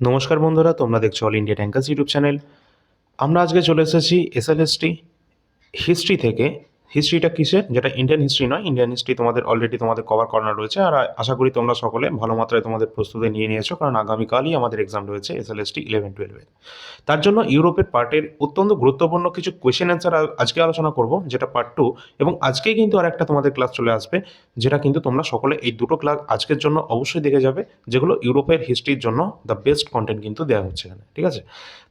নমস্কার বন্ধুরা, তোমরা দেখছ all India tankers YouTube channel আমরা আজকে চলে এসেছি এসএলএসটি হিস্ট্রি থেকে। হিস্ট্রিটা কিসের? যেটা ইন্ডিয়ান হিস্ট্রি নয় ইন্ডিয়ান হিস্ট্রি তোমাদের অলরেডি তোমাদের কভার করানো রয়েছে, আর আশা করি তোমরা সকলে ভালো মাত্রায় তোমাদের প্রস্তুতি নিয়ে নিয়েছো, কারণ আগামীকালই আমাদের এক্সাম রয়েছে এসএলএসটি ইলেভেন টুয়েলভে তার জন্য ইউরোপের পার্টের অত্যন্ত গুরুত্বপূর্ণ কিছু কোয়েশ্চেন অ্যান্সার আজকে আলোচনা করব, যেটা পার্ট টু এবং আজকেই কিন্তু আর একটা তোমাদের ক্লাস চলে আসবে, যেটা কিন্তু তোমরা সকলে এই দুটো ক্লাস আজকের জন্য অবশ্যই দেখে যাবে, যেগুলো ইউরোপের হিস্ট্রির জন্য দ্য বেস্ট কন্টেন্ট কিন্তু দেওয়া হচ্ছে এখানে, ঠিক আছে?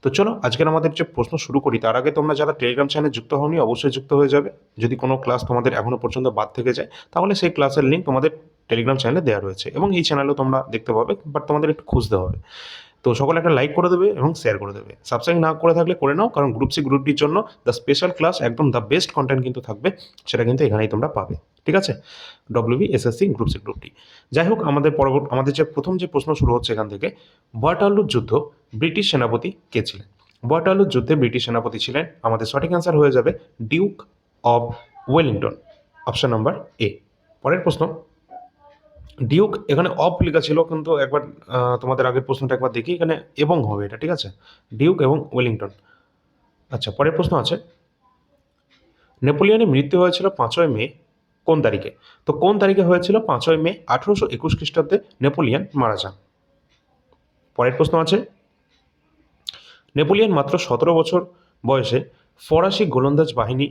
তো চলো, আজকের আমাদের যে প্রশ্ন শুরু করি, তার আগে তোমরা যারা টেলিগ্রাম চ্যানেলে যুক্ত হওনি, অবশ্যই যুক্ত হয়ে যাবে। যদি কোনো ক্লাস তোমাদের এখনও পর্যন্ত বাদ থেকে যায়, তাহলে সেই ক্লাসের লিঙ্ক তোমাদের টেলিগ্রাম চ্যানেলে দেওয়া রয়েছে এবং এই চ্যানেলেও তোমরা দেখতে পাবে বাট তোমাদের একটু খুঁজতে হবে। তো সকলে একটা লাইক করে দেবে এবং শেয়ার করে দেবে। সাবস্ক্রাইব না করে থাকলে করে নাও, কারণ গ্রুপ সি গ্রুপটির জন্য দ্য স্পেশাল ক্লাস একদম দ্য বেস্ট কন্টেন্ট কিন্তু থাকবে, সেটা কিন্তু এখানেই তোমরা পাবে। ঠিক আছে? ডব্লিউবি এসএসসি গ্রুপ সি গ্রুপটি যাই হোক, আমাদের পরবর্তী, আমাদের যে প্রথম যে প্রশ্ন শুরু হচ্ছে এখান থেকে ওয়াটারলুর যুদ্ধ ব্রিটিশ সেনাপতি কে ছিলেন? ওয়াটারলুর যুদ্ধে ব্রিটিশ সেনাপতি ছিলেন, আমাদের সঠিক অ্যান্সার হয়ে যাবে Duke of Wellington option number A পরের প্রশ্ন ডিউক এখানে অফ লেখা ছিল, কিন্তু একবার তোমাদের আগের প্রশ্নটা একবার দেখি, এখানে এবং হবে এটা, ঠিক আছে? ডিউক এবং ওয়েলিংটন আচ্ছা পরের প্রশ্ন আছে নেপোলিয়নের মৃত্যু হয়েছিল পাঁচই মে কোন তারিখে? তো কোন তারিখে হয়েছিল পাঁচই মে আঠেরোশো একুশ খ্রিস্টাব্দে নেপোলিয়ন মারা যান? পরের প্রশ্ন আছে, নেপোলিয়ন মাত্র সতেরো বছর বয়সে ফরাসি গোলন্দাজ বাহিনী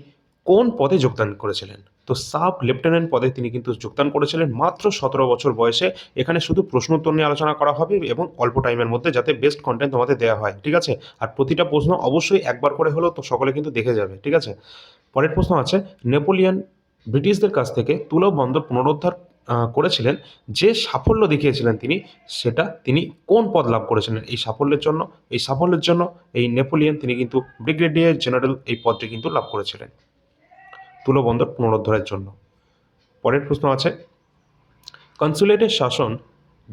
কোন পদে যোগদান করেছিলেন? তো সাব লেফটেন্যান্ট পদে তিনি কিন্তু যোগদান করেছিলেন মাত্র সতেরো বছর বয়সে। এখানে শুধু প্রশ্ন উত্তর নিয়ে আলোচনা করা হবে এবং অল্প টাইমের মধ্যে যাতে বেস্ট কন্টেন্ট তোমাদের দেওয়া হয়, ঠিক আছে? আর প্রতিটা প্রশ্ন অবশ্যই একবার করে হলেও তো সকলে কিন্তু দেখে যাবে, ঠিক আছে? পরের প্রশ্ন আছে, নেপোলিয়ন ব্রিটিশদের কাছ থেকে তুলো বন্দর পুনরুদ্ধার করেছিলেন। যে সাফল্য দেখিয়েছিলেন তিনি, সেটা তিনি কোন পদ লাভ করেছিলেন? এই সাফল্যের জন্য, এই সাফল্যের জন্য এই নেপোলিয়ান তিনি কিন্তু ব্রিগেডিয়ার জেনারেল এই পদটি কিন্তু লাভ করেছিলেন। তুলো বন্দর পুনরুদ্ধারের জন্য। পরের প্রশ্ন আছে কনসুলেটের শাসন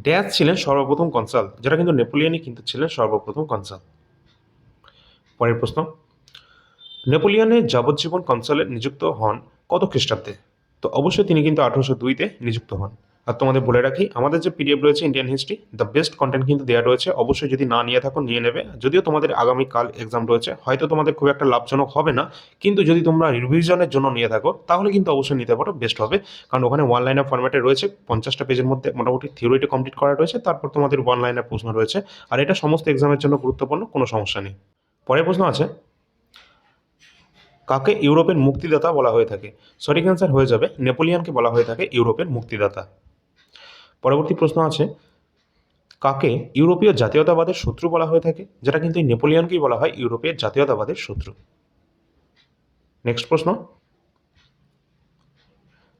ড্যাশ ছিলেন সর্বপ্রথম কনসাল যারা কিন্তু নেপোলিয়ানই কিন্তু ছিলেন সর্বপ্রথম কনসাল পরের প্রশ্ন নেপোলিয়নের যাবজ্জীবন কনসালে নিযুক্ত হন কত খ্রিস্টাব্দে? তো অবশ্যই তিনি কিন্তু আঠারোশো দুইতে নিযুক্ত হন। আর তোমাদের বলে রাখি, আমাদের যে পিডিএফ রয়েছে Indian history the best content কিন্তু দেওয়া রয়েছে। অবশ্যই যদি না নিয়ে থাকো, নিয়ে নেবে। যদিও তোমাদের আগামীকাল এক্সাম রয়েছে, হয়তো তোমাদের খুব একটা লাভজনক হবে না, কিন্তু যদি তোমরা রিভিশনের জন্য নিয়ে থাকো, তাহলে কিন্তু অবশ্যই নিতে পারো বেস্ট হবে। কারণ ওখানে ওয়ান লাইনার ফরম্যাটে রয়েছে, পঞ্চাশটা পেজের মধ্যে মোটামুটি থিওরিটি কমপ্লিট করা রয়েছে, তারপর তোমাদের ওয়ান লাইনার প্রশ্ন রয়েছে। আর এটা সমস্ত এক্সামের জন্য গুরুত্বপূর্ণ, কোনো সমস্যা নেই। পরের প্রশ্ন আছে, কাকে ইউরোপের মুক্তিদাতা বলা হয়ে থাকে? সঠিক অ্যান্সার হয়ে যাবে। নেপোলিয়ানকে বলা হয়ে থাকে ইউরোপের মুক্তিদাতা। পরবর্তী প্রশ্ন আছে, কাকে ইউরোপীয় জাতীয়তাবাদের শত্রু বলা হয়ে থাকে? যেটা কিন্তু নেপোলিয়নকেই বলা হয় ইউরোপের জাতীয়তাবাদের শত্রু। নেক্সট প্রশ্ন,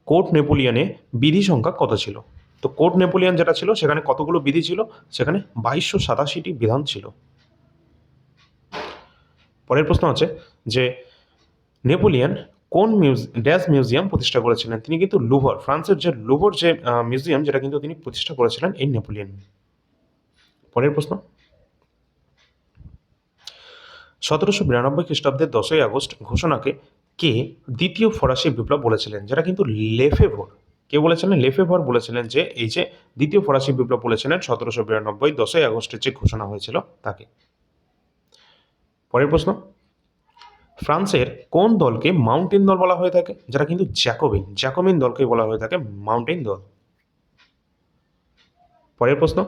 কোর্ট নেপোলিয়নে বিধি সংখ্যা কত ছিল? তো কোর্ট নেপোলিয়ন যেটা ছিল, সেখানে কতগুলো বিধি ছিল? সেখানে বাইশশো সাতাশিটি বিধান ছিল। পরের প্রশ্ন আছে যে, নেপোলিয়ন কোন ড্যাশ মিউজিয়াম প্রতিষ্ঠা করেছিলেন? তিনি কিন্তু লুভর, ফ্রান্সের যে লুভর যে মিউজিয়াম, যেটা কিন্তু তিনি প্রতিষ্ঠা করেছিলেন এই নেপোলিয়ন। পরের প্রশ্ন। সতেরোশো বিরানব্বই খ্রিস্টাব্দের দশই আগস্ট ঘোষণাকে কে দ্বিতীয় ফরাসি বিপ্লব বলেছিলেন? যেটা কিন্তু লেফেভর। কে বলেছিলেন? লেফেভর বলেছিলেন যে, এই যে দ্বিতীয় ফরাসি বিপ্লব বলেছিলেন সতেরোশো বিরানব্বই দশই আগস্টের যে ঘোষণা হয়েছিল তাকে। পরের প্রশ্ন। ফ্রান্সের কোন দলকে মাউন্টেন দল বলা হয়ে থাকে? যেটা কিন্তু জ্যাকোবিন জ্যাকোবিন দলকে বলা হয়ে থাকে মাউন্টেন দল। পরের প্রশ্ন।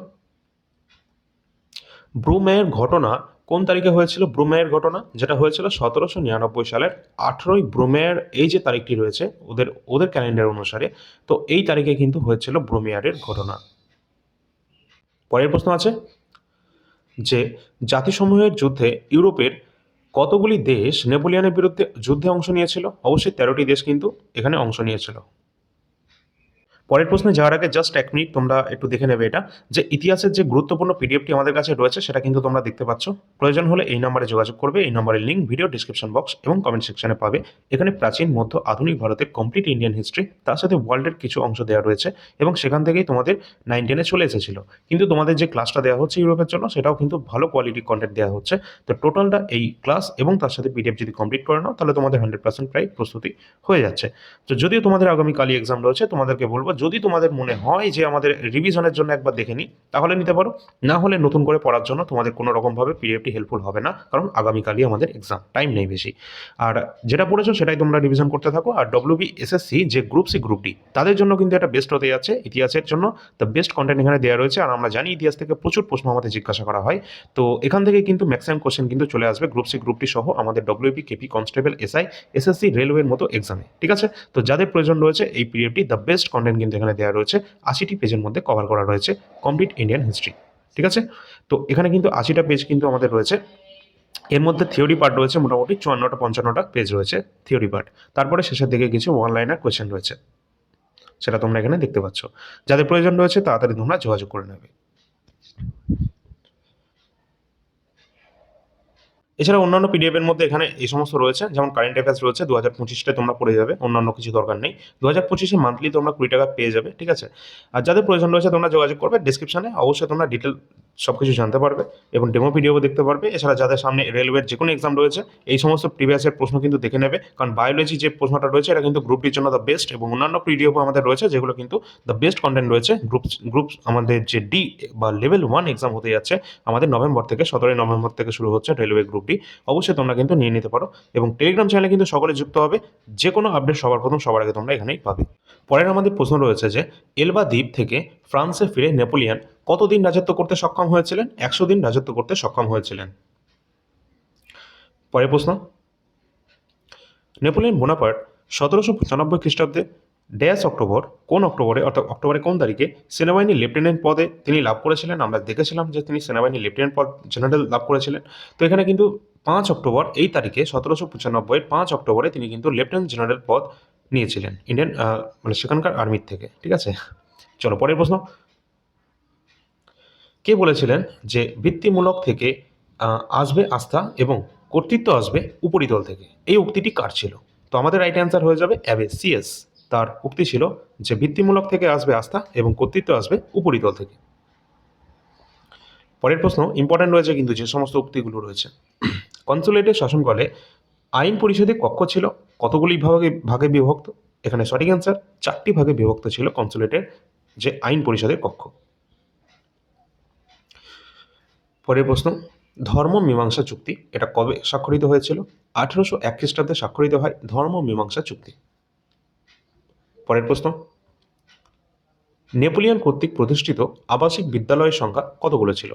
ব্রুমেয়ের ঘটনা কোন তারিখে হয়েছিল? ব্রুমেয়ের ঘটনা, যেটা হয়েছিল সতেরোশো নিরানব্বই সালের আঠেরোই ব্রুমেয়ার এই যে তারিখটি রয়েছে, ওদের ওদের ক্যালেন্ডার অনুসারে, তো এই তারিখে কিন্তু হয়েছিল ব্রুমেয়ারের ঘটনা। পরের প্রশ্ন আছে যে জাতিসমূহের যুদ্ধে ইউরোপের কতগুলি দেশ নেপোলিয়ানের বিরুদ্ধে যুদ্ধে অংশ নিয়েছিল? অবশ্যই তেরোটি দেশ কিন্তু এখানে অংশ নিয়েছিল। পরের প্রশ্নে যাওয়ার আগে জাস্ট এক মিনিট তোমরা একটু দেখে নেবে এটা, যে ইতিহাসের যে গুরুত্বপূর্ণ পিডিএফটি আমাদের কাছে রয়েছে, সেটা কিন্তু তোমরা দেখতে পাচ্ছ। প্রয়োজন হলে এই নম্বরে যোগাযোগ করবে, এই নম্বরের লিঙ্ক ভিডিও ডিসক্রিপশন বক্স এবং কমেন্ট সেকশনে পাবে। এখানে প্রাচীন, মধ্য, আধুনিক ভারতের কমপ্লিট ইন্ডিয়ান হিস্ট্রি তার সাথে ওয়ার্ল্ডের কিছু অংশ দেওয়া রয়েছে এবং সেখান থেকেই তোমাদের নাইন টেনে চলে এসেছিল। কিন্তু তোমাদের যে ক্লাসটা দেওয়া হচ্ছে ইউরোপের জন্য, সেটাও কিন্তু ভালো কোয়ালিটি কন্টেন্ট দেওয়া হচ্ছে। তো টোটালটা এই ক্লাস এবং তার সাথে পিডিএফ যদি কমপ্লিট করে নাও, তাহলে তোমাদের হান্ড্রেড পার্সেন্ট প্রায় প্রস্তুতি হয়ে যাচ্ছে। তো যদিও তোমাদের আগামীকালই এক্সাম রয়েছে, তোমাদেরকে বলব যদি তোমাদের মনে হয় যে আমাদের রিভিশনের জন্য একবার দেখে নিই, তাহলে নিতে পারো। না হলে নতুন করে পড়ার জন্য তোমাদের কোনো রকমভাবে পিডিএফটি হেল্পফুল হবে না, কারণ আগামীকালই আমাদের এক্সাম টাইম নেই বেশি। আর যেটা পড়েছো সেটাই তোমরা রিভিশন করতে থাকো, আর ডব্লিউবি এসএসসি যে গ্রুপ সি গ্রুপটি তাদের জন্য কিন্তু এটা বেস্ট হতে যাচ্ছে ইতিহাসের জন্য। দ্য বেস্ট কন্টেন্ট এখানে দেওয়া রয়েছে, আর আমরা জানি ইতিহাস থেকে প্রচুর প্রশ্ন আমাদের জিজ্ঞাসা করা হয়। তো এখান থেকে কিন্তু ম্যাক্সিমাম কোশ্চেন কিন্তু চলে আসবে গ্রুপ সি গ্রুপটি সহ আমাদের WB KP constable SI SSC রেলওয়ের মতো এক্সামে ঠিক আছে? তো যাদের প্রয়োজন রয়েছে এই পিরিয়ডটি দ্য বেস্ট কন্টেন্ট কিন্তু এখানে দেওয়া রয়েছে আশিটি পেজের মধ্যে কভার করা রয়েছে কমপ্লিট ইন্ডিয়ান হিস্ট্রি ঠিক আছে? তো এখানে কিন্তু আশিটা পেজ কিন্তু আমাদের রয়েছে। এর মধ্যে থিওরি পার্ট রয়েছে, মোটামুটি চুয়ান্নটা পঞ্চান্নটা পেজ রয়েছে থিওরি পার্ট তারপরে শেষের দিকে কিছু ওয়ান লাইনার কোয়েশ্চেন রয়েছে, সেটা তোমরা এখানে দেখতে পাচ্ছ। যাদের প্রয়োজন রয়েছে তাড়াতাড়ি তোমরা যোগাযোগ করে নেবে। এছাড়া অন্যান্য পিডিএফের মধ্যে এখানে এই সমস্ত রয়েছে, যেমন কারেন্ট অ্যাফেয়ার্স রয়েছে দু হাজার পঁচিশটা তোমরা পড়ে যাবে, অন্যান্য কিছু দরকার নেই। দু হাজার পঁচিশে মান্থলি তোমরা কুড়ি টাকা পেয়ে যাবে, ঠিক আছে? আর যাদের প্রয়োজন রয়েছে তোমরা যোগাযোগ করবে ডিসক্রিপশনে অবশ্যই তোমরা ডিটেল সব কিছু জানতে পারবে এবং ডেমো ভিডিও দেখতে পারবে। এছাড়া যাদের সামনে রেলওয়ের যে কোনো এক্সাম রয়েছে, এই সমস্ত প্রিভিয়াসের প্রশ্ন কিন্তু দেখে নেবে, কারণ বায়োলজি যে প্রশ্নটা রয়েছে, এটা কিন্তু গ্রুপটির জন্য দ্য বেস্ট এবং অন্যান্য পিডিএফ আমাদের রয়েছে, যেগুলো কিন্তু দ্য বেস্ট কন্টেন্ট রয়েছে। গ্রুপ গ্রুপ আমাদের যে ডি বা লেভেল ওয়ান এক্সাম হতে যাচ্ছে, আমাদের নভেম্বর থেকে, সতেরোই নভেম্বর থেকে শুরু হচ্ছে রেলওয়ে গ্রুপটি অবশ্যই তোমরা কিন্তু নিয়ে নিতে পারো এবং টেলিগ্রাম চ্যানেলে কিন্তু সকলে যুক্ত হবে যে কোনো আপডেট সবার প্রথম, সবার আগে তোমরা এখানেই পাবে। পরের আমাদের প্রশ্ন রয়েছে যে, এলবা দ্বীপ থেকে ফ্রান্সে ফিরে নেপোলিয়ান কতদিন রাজত্ব করতে সক্ষম হয়েছিলেন? একশো দিন রাজত্ব করতে সক্ষম হয়েছিলেন। পরের প্রশ্ন, নেপোলিয়ন বোনাপার্ট সতেরোশো পঁচানব্বই খ্রিস্টাব্দে ড্যাশ অক্টোবর, কোন অক্টোবরে, অর্থাৎ অক্টোবরে কোন তারিখে সেনাবাহিনী লেফটেন্যান্ট পদে তিনি লাভ করেছিলেন? আমরা দেখেছিলাম যে তিনি সেনাবাহিনী লেফটেন্যান্ট পদ জেনারেল লাভ করেছিলেন। তো এখানে কিন্তু পাঁচ অক্টোবর, এই তারিখে সতেরোশো পঁচানব্বই পাঁচ অক্টোবরে তিনি কিন্তু লেফটেন্যান্ট জেনারেল পদ নিয়েছিলেন ইন্ডিয়ান মানে সেখানকার আর্মির থেকে, ঠিক আছে? চলো পরের প্রশ্ন। কে বলেছিলেন যে ভিত্তিমূলক থেকে আসবে আস্থা এবং কর্তৃত্ব আসবে উপরিতল থেকে? এই উক্তিটি কার ছিল? তো আমাদের রাইট অ্যান্সার হয়ে যাবে অ্যাবে সিএস তার উক্তি ছিল যে ভিত্তিমূলক থেকে আসবে আস্থা এবং কর্তৃত্ব আসবে উপরিতল থেকে। পরের প্রশ্ন ইম্পর্ট্যান্ট রয়েছে কিন্তু যে সমস্ত উক্তিগুলো রয়েছে। কনসুলেটের শাসনকালে আইন পরিষদে কক্ষ ছিল, কতগুলি ভাগে ভাগে বিভক্ত? এখানে সঠিক অ্যান্সার চারটি ভাগে বিভক্ত ছিল কনসুলেটের যে আইন পরিষদের কক্ষ। পরের প্রশ্ন, ধর্ম মীমাংসা চুক্তি, এটা কবে স্বাক্ষরিত হয়েছিল? আঠেরোশো এক খ্রিস্টাব্দে স্বাক্ষরিত হয় ধর্ম মীমাংসা চুক্তি। পরের প্রশ্ন। নেপোলিয়ন কর্তৃক প্রতিষ্ঠিত আবাসিক বিদ্যালয়ের সংখ্যা কতগুলো ছিল?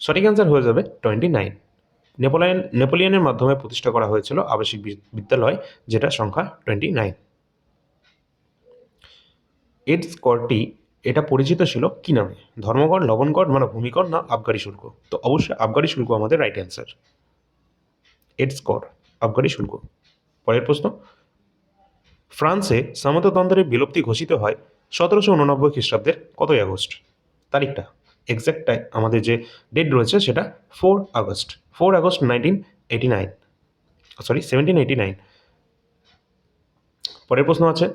সঠিক অ্যান্সার হয়ে যাবে টোয়েন্টি নাইন নেপোলিয়ন, নেপোলিয়নের মাধ্যমে প্রতিষ্ঠা করা হয়েছিল আবাসিক বিদ্যালয়, যেটা সংখ্যা টোয়েন্টি নাইন এডস করটি এটা পরিচিত ছিল কি নামে? ধর্মগড় লবণগড় মানে ভূমিকর না আবগারি শুল্ক? তো অবশ্যই আবগারি শুল্ক আমাদের রাইট অ্যান্সার এডস কর আবগারি শুল্ক। পরের প্রশ্ন ফ্রান্সে সামন্ততন্ত্রের বিলুপ্তি ঘোষিত হয় সতেরোশো উননব্বই খ্রিস্টাব্দের কতই আগস্ট? তারিখটা এক্স্যাক্ট আমাদের যে ডেট রয়েছে সেটা four August four August nineteen eighty nine sorry seventeen eighty nine পরের প্রশ্ন আছে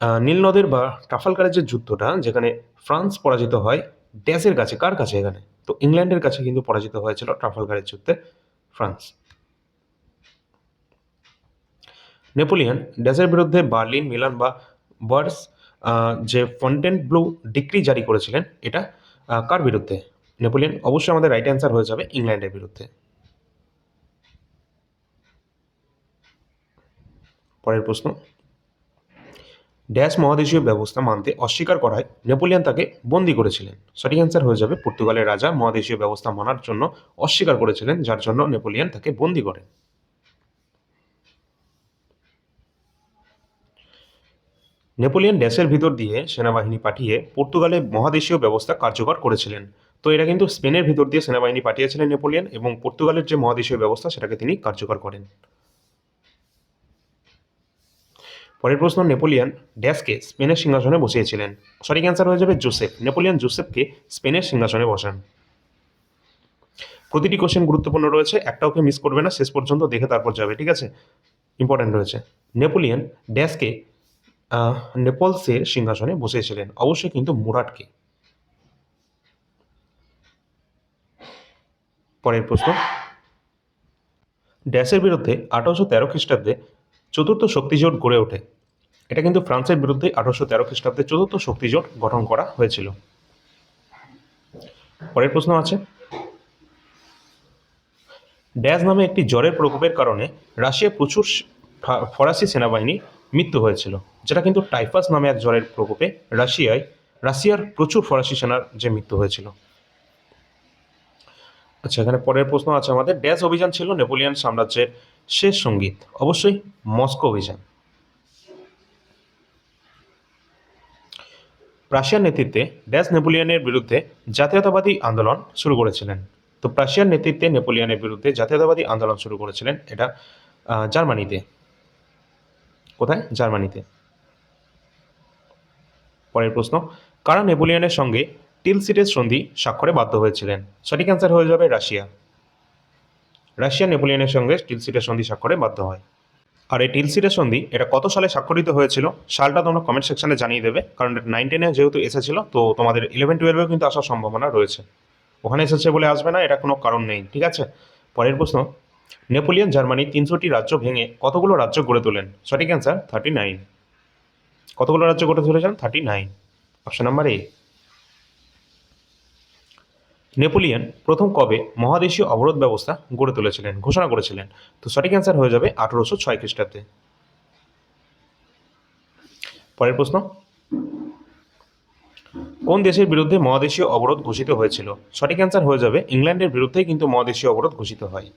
আহ, নীল নদের বা ট্রাফালকারের যে যুদ্ধটা যেখানে ফ্রান্স পরাজিত হয় ড্যাসের কাছে কার কাছে এখানে? তো ইংল্যান্ডের কাছে কিন্তু পরাজিত হয়েছিল ট্রাফালকারের যুদ্ধে ফ্রান্স। নেপোলিয়ন ড্যাশের বিরুদ্ধে বার্লিন, মিলান বা বার্স যে ফন্টেন ব্লু ডিক্রি জারি করেছিলেন, এটা কার বিরুদ্ধে? নেপোলিয়ন অবশ্যই আমাদের রাইট অ্যান্সার হয়ে যাবে ইংল্যান্ডের বিরুদ্ধে। পরের প্রশ্ন। ড্যাশ মহাদেশীয় ব্যবস্থা মানতে অস্বীকার করায় নেপোলিয়ন তাকে বন্দি করেছিলেন। সঠিক অ্যান্সার হয়ে যাবে পর্তুগালের রাজা মহাদেশীয় ব্যবস্থা মানার জন্য অস্বীকার করেছিলেন, যার জন্য নেপোলিয়ন তাকে বন্দি করেন। নেপোলিয়ন ড্যাশের ভিতর দিয়ে সেনাবাহিনী পাঠিয়ে পর্তুগালে মহাদেশীয় ব্যবস্থা কার্যকর করেছিলেন। তো এটা কিন্তু স্পেনের ভিতর দিয়ে সেনাবাহিনী পাঠিয়েছিলেন নেপোলিয়ন এবং পর্তুগালের যে মহাদেশীয় ব্যবস্থা সেটাকে তিনি কার্যকর করেন। পরের প্রশ্ন নেপোলিয়ন ড্যাশকে স্পেনের সিংহাসনে বসিয়েছিলেন। সঠিক অ্যান্সার হয়ে যাবে জোসেফ। নেপোলিয়ন জোসেফকে স্পেনের সিংহাসনে বসান। প্রতিটি কোশ্চেন গুরুত্বপূর্ণ রয়েছে একটাওকে মিস করবে না শেষ পর্যন্ত দেখে তারপর যাবে ঠিক আছে? ইম্পর্ট্যান্ট রয়েছে। নেপোলিয়ন ড্যাশকে আহ, নেপলসের সিংহাসনে বসিয়েছিলেন অবশ্যই কিন্তু মুরাটকে। পরের প্রশ্ন। ড্যাশের বিরুদ্ধে আঠারোশো তেরো খ্রিস্টাব্দে চতুর্থ শক্তিজোট গড়ে ওঠে। এটা কিন্তু ফ্রান্সের বিরুদ্ধে আঠারোশো তেরো খ্রিস্টাব্দে চতুর্থ শক্তিজোট গঠন করা হয়েছিল। পরের প্রশ্ন আছে। ড্যাশ নামে একটি জ্বরের প্রকোপের কারণে রাশিয়ায় প্রচুর ফরাসি সেনাবাহিনী মৃত্যু হয়েছিল, যেটা কিন্তু টাইফাস নামে এক জ্বরের প্রকোপে রাশিয়ায়, রাশিয়ার প্রচুর ফরাসি সেনার যে মৃত্যু হয়েছিল। আচ্ছা এখানে পরের প্রশ্ন আছে আমাদের। ড্যাশ অভিযান ছিল নেপোলিয়ান সাম্রাজ্যের শেষ সংগীত। অবশ্যই মস্কো অভিযান। প্রাশিয়ার নেতৃত্বে ড্যাশ নেপোলিয়ানের বিরুদ্ধে জাতীয়তাবাদী আন্দোলন শুরু করেছিলেন। তো প্রাশিয়ার নেতৃত্বে নেপোলিয়নের বিরুদ্ধে জাতীয়তাবাদী আন্দোলন শুরু করেছিলেন এটা জার্মানিতে। কোথায়? জার্মানিতে। পরের প্রশ্ন, কারা নেপোলিয়নের সঙ্গে টিলসিটের সন্ধি স্বাক্ষরে বাধ্য হয়েছিলেন? সঠিক অ্যান্সার হয়ে যাবে রাশিয়া। রাশিয়া নেপোলিয়নের সঙ্গে টিলসিটের সন্ধি স্বাক্ষরে বাধ্য হয়। আর এই টিলসিটের সন্ধি এটা কত সালে স্বাক্ষরিত হয়েছিল, সালটা তোমরা কমেন্ট সেকশনে জানিয়ে দেবে, কারণ এটা নাইন টেনে যেহেতু এসেছিল, তো তোমাদের ইলেভেন টুয়েলভেও কিন্তু আসার সম্ভাবনা রয়েছে। ওখানে এসেছে বলে আসবে না, এটা কোনো কারণ নেই, ঠিক আছে? পরের প্রশ্ন নেপোলিয়ন, জার্মানি তিনশোটি রাজ্য ভেঙে কতগুলো রাজ্য গড়ে তোলেন? সঠিক অ্যান্সার থার্টি নাইন কতগুলো রাজ্য গড়ে তুলেছেন? Thirty nine option number A Napoleon প্রথম কবে মহাদেশীয় অবরোধ ব্যবস্থা গড়ে তুলেছিলেন? ঘোষণা করেছিলেন। তো সঠিক অ্যান্সার হয়ে যাবে আঠারোশো ছয় খ্রিস্টাব্দে। পরের প্রশ্ন। কোন দেশের বিরুদ্ধে মহাদেশীয় অবরোধ ঘোষিত হয়েছিল? সঠিক অ্যান্সার হয়ে যাবে ইংল্যান্ডের বিরুদ্ধেই কিন্তু মহাদেশীয় অবরোধ ঘোষিত হয়।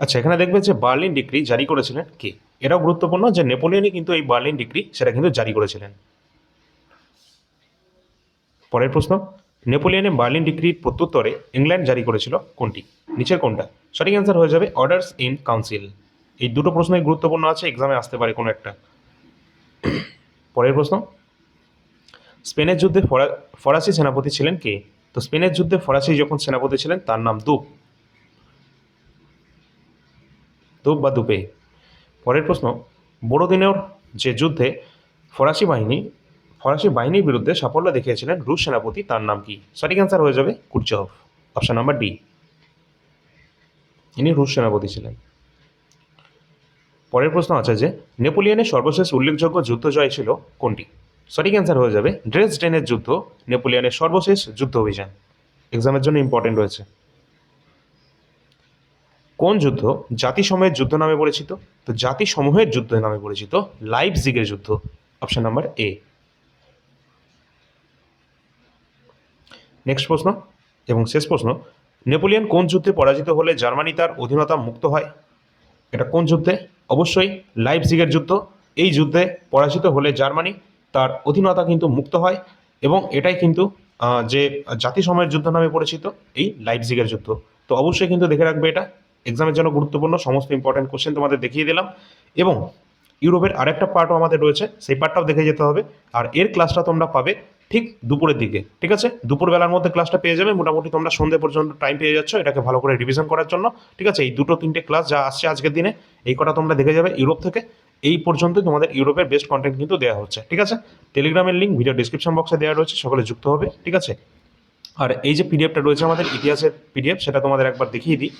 আচ্ছা এখানে দেখবে যে বার্লিন ডিক্রি জারি করেছিলেন কে? এটাও গুরুত্বপূর্ণ যে নেপোলিয়নই কিন্তু এই বার্লিন ডিক্রি, সেটা কিন্তু জারি করেছিলেন। পরের প্রশ্ন নেপোলিয়নের বার্লিন ডিক্রির প্রত্যুত্তরে ইংল্যান্ড জারি করেছিল কোনটি? নিচের কোনটা? সঠিক অ্যান্সার হয়ে যাবে অর্ডার্স ইন কাউন্সিল। এই দুটো প্রশ্নই গুরুত্বপূর্ণ আছে এক্সামে আসতে পারে কোনো একটা। পরের প্রশ্ন, স্পেনের যুদ্ধে ফরা- ফরাসি সেনাপতি ছিলেন কে? তো স্পেনের যুদ্ধে ফরাসি যখন সেনাপতি ছিলেন, তার নাম দুপ। দুপ বা দুপে। পরের প্রশ্ন, বড়দিনের যে যুদ্ধে ফরাসি বাহিনী, ফরাসি বাহিনীর বিরুদ্ধে সাফল্য দেখিয়েছিলেন রুশ সেনাপতি, তার নাম কি? সঠিক অ্যান্সার হয়ে যাবে কুরচভ অপশন নাম্বার ডি ইনি রুশ সেনাপতি ছিলেন। পরের প্রশ্ন আছে যে, নেপোলিয়নের সর্বশেষ উল্লেখযোগ্য যুদ্ধ জয় ছিল কোনটি? সঠিক অ্যান্সার হয়ে যাবে ড্রেস ড্রেসডেনের যুদ্ধ, নেপোলিয়নের সর্বশেষ যুদ্ধ অভিযান। এক্সামের জন্য ইম্পর্টেন্ট রয়েছে। কোন যুদ্ধ? জাতিসমূহের যুদ্ধ নামে পরিচিত। তো জাতিসমূহের যুদ্ধ নামে পরিচিত লাইভ জিগের যুদ্ধ অপশন নাম্বার এ নেক্সট প্রশ্ন এবং শেষ প্রশ্ন, নেপোলিয়ন কোন যুদ্ধে পরাজিত হলে জার্মানি তার অধীনতা মুক্ত হয়? এটা কোন যুদ্ধে? অবশ্যই লাইভ জিগের যুদ্ধ। এই যুদ্ধে পরাজিত হলে জার্মানি তার অধীনতা কিন্তু মুক্ত হয় এবং এটাই কিন্তু যে জাতিসমূহের যুদ্ধ নামে পরিচিত, এই লাইপজিগের যুদ্ধ। তো অবশ্যই কিন্তু দেখে রাখবে এটা। এক্সামের জন্য গুরুত্বপূর্ণ, সমস্ত ইম্পর্টেন্ট কোশ্চেন তোমাদের দেখিয়ে দিলাম। এবং ইউরোপের আরেকটা পার্টও আমাদের রয়েছে, সেই পার্টটাও দেখে যেতে হবে। আর এর ক্লাসটা তোমরা পাবে ঠিক দুপুরের দিকে, ঠিক আছে? দুপুরবেলার মধ্যে ক্লাসটা পেয়ে যাবে, মোটামুটি তোমরা সন্ধে পর্যন্ত টাইম পেয়ে যাচ্ছ এটাকে ভালো করে রিভিশন করার জন্য, ঠিক আছে? এই দুটো তিনটে ক্লাস যা আসছে আজকের দিনে, এই কটা তোমরা দেখে যাবে ইউরোপ থেকে। এই পর্যন্ত তোমাদের ইউরোপের বেস্ট কন্টেন্ট কিন্তু দেওয়া হচ্ছে, ঠিক আছে? টেলিগ্রামের লিঙ্ক ভিডিও ডিসক্রিপশন বক্সে দেওয়া রয়েছে, সকলে যুক্ত হবে, ঠিক আছে? আর এই যে পিডিএফটা রয়েছে আমাদের ইতিহাসের পিডিএফ সেটা তোমাদের একবার দেখিয়ে দিই।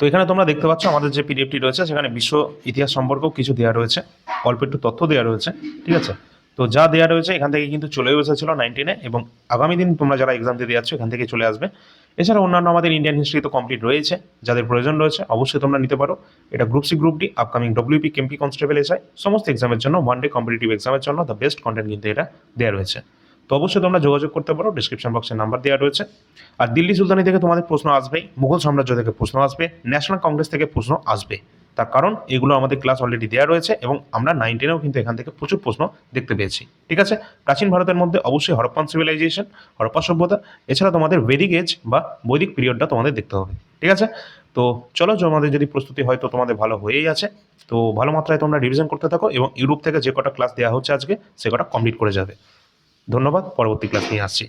তো এখানে তোমরা দেখতে পাচ্ছ আমাদের যে পিডিএফটি রয়েছে, সেখানে বিশ্ব ইতিহাস সম্পর্কেও কিছু দেওয়া রয়েছে। অল্প একটু তথ্য দেওয়া রয়েছে, ঠিক আছে? তো যা দেওয়া রয়েছে, এখান থেকে কিন্তু চলেও এসেছিল নাইনটিনে এবং আগামী দিন তোমরা যারা এক্সাম দিতে যাচ্ছ, এখান থেকে চলে আসবে। এছাড়া অন্যান্য আমাদের ইন্ডিয়ান হিস্ট্রি তো কমপ্লিট রয়েছে, যাদের প্রয়োজন রয়েছে, অবশ্যই তোমরা নিতে পারো। এটা group C group D upcoming WP KMP constable SI সমস্ত এক্সামের জন্য ওয়ান ডে কম্পিটিটিভ এক্সামের জন্য দ্য বেস্ট কন্টেন্ট কিন্তু এটা দেওয়া রয়েছে। তো অবশ্যই তোমরা যোগাযোগ করতে পারো ডিসক্রিপশন বক্সে নাম্বার দেওয়া রয়েছে। আর দিল্লি সুলতানি থেকে তোমাদের প্রশ্ন আসবে মুঘল সাম্রাজ্য থেকে প্রশ্ন আসবে ন্যাশনাল কংগ্রেস থেকে প্রশ্ন আসবে। তার কারণ, এগুলো আমাদের ক্লাস অলরেডি দেওয়া রয়েছে এবং আমরা নাইন টেনেও কিন্তু এখান থেকে প্রচুর প্রশ্ন দেখতে পেয়েছি। ঠিক আছে? প্রাচীন ভারতের মধ্যে অবশ্যই হরপ্পান সিভিলাইজেশন হরপ্পা সভ্যতা, এছাড়া তোমাদের বেদিক এজ বা বৈদিক পিরিয়ডটা তোমাদের দেখতে হবে। ঠিক আছে? তো চলো তোমাদের যদি প্রস্তুতি হয়তো তোমাদের ভালো হয়েই আছে। তো ভালো মাত্রায় তোমরা রিভিশন করতে থাকো এবং ইউরোপ থেকে যে কটা ক্লাস দেওয়া হচ্ছে আজকে, সে কটা কমপ্লিট করে যাবে। ধন্যবাদ পরবর্তী ক্লাস নিয়ে আসছি।